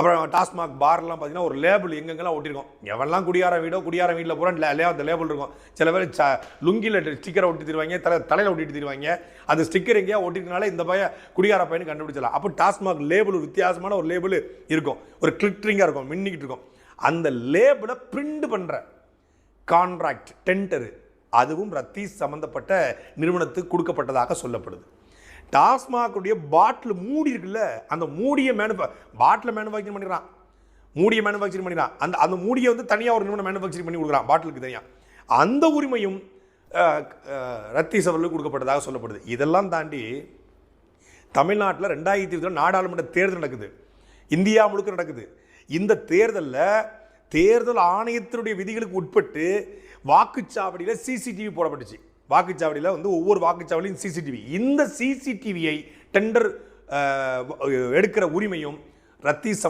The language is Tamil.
அப்புறம் டாஸ்மாக் பார்லாம் பார்த்தீங்கன்னா ஒரு லேபிள் எங்கெங்கெல்லாம் ஒட்டியிருக்கோம். எவெல்லாம் குடியார வீடோ குடியார வீட்டில் பூரா லே- அந்த லேபிள் இருக்கும். சில பேர் ச லுங்கியில் ஸ்டிக்கரை ஒட்டி தருவாங்க தலை தலையில் ஒட்டிட்டு தருவாங்க. அந்த ஸ்டிக்கர் எங்கேயா ஒட்டிட்டனால இந்த பையன் குடியார பையனு கண்டுபிடிச்சலாம் அப்போ டாஸ்மாக் லேபிள் ஒரு வித்தியாசமான ஒரு லேபிள் இருக்கும். ஒரு கிளிட்டரிங்காக இருக்கும் மின்னிக்கிட்டு இருக்கும். அந்த லேபிளை பிரிண்ட் பண்ணுற கான்ட்ராக்ட் டெண்டரு அதுவும் ரத்தீஸ் சம்மந்தப்பட்ட நிறுவனத்துக்கு கொடுக்கப்பட்டதாக சொல்லப்படுது. டாஸ்மாகுடைய பாட்டில் மூடி இருக்குல்ல அந்த மூடியை மேனுஃபே பாட்டில் மேனுஃபேக்சர் பண்ணிடுறான். மூடியை மேனுஃபேக்சரிங் பண்ணிடுறான். அந்த அந்த மூடியை வந்து தனியாக ஒரு நிமிடம் மேனுஃபேக்சரிங் பண்ணி கொடுக்குறான் பாட்டிலுக்கு தனியாக அந்த உரிமையும் ரத்தி அஹ், ரத்தீஸ் அவர்களுக்கு கொடுக்கப்பட்டதாக சொல்லப்படுது. இதெல்லாம் தாண்டி தமிழ்நாட்டில் ரெண்டாயிரத்தி இருபது நாடாளுமன்ற தேர்தல் நடக்குது. இந்தியா முழுக்க நடக்குது. இந்த தேர்தலில் தேர்தல் ஆணையத்தினுடைய விதிகளுக்கு உட்பட்டு வாக்குச்சாவடியில் சிசிடிவி போடப்பட்டுச்சு. வாக்குச்சாவடியில் வந்து ஒவ்வொரு வாக்குச்சாவடியும் சிசிடிவி இந்த சிசிடிவியை டெண்டர் எடுக்கிற உரிமையும் ரத்தி